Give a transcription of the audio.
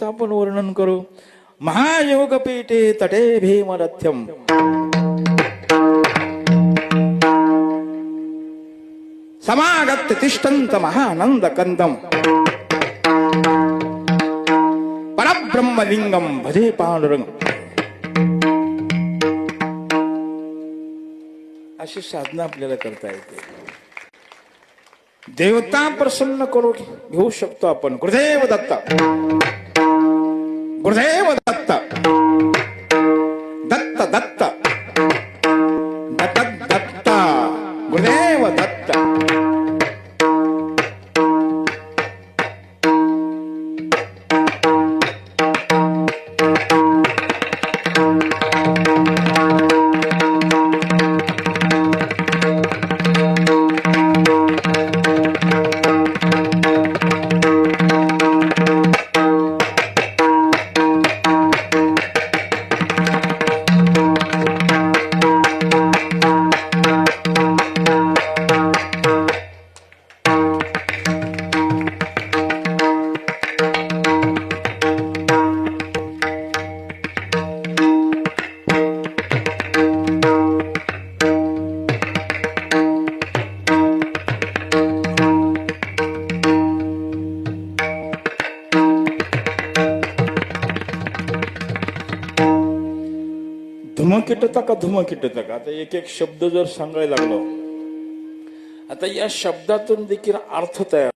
त्याचं आपण वर्णन करू. महायोग पीठे तटे भीमरथ्यम. समागत तिष्ठंत महानंद कंदम परब्रह्मलिंगम भजे पांडुरंग अशी साधना आपल्याला करता येते. देवता प्रसन्न करू घेऊ शकतो आपण. गुरुदेव दत्त. これ全部だった。だっただった。だっただった。これ全部だった。धुमकिटता का धुमकिटता का? आता एक एक शब्द जर सांगायला लागलो. आता या शब्दातून देखील अर्थ तयार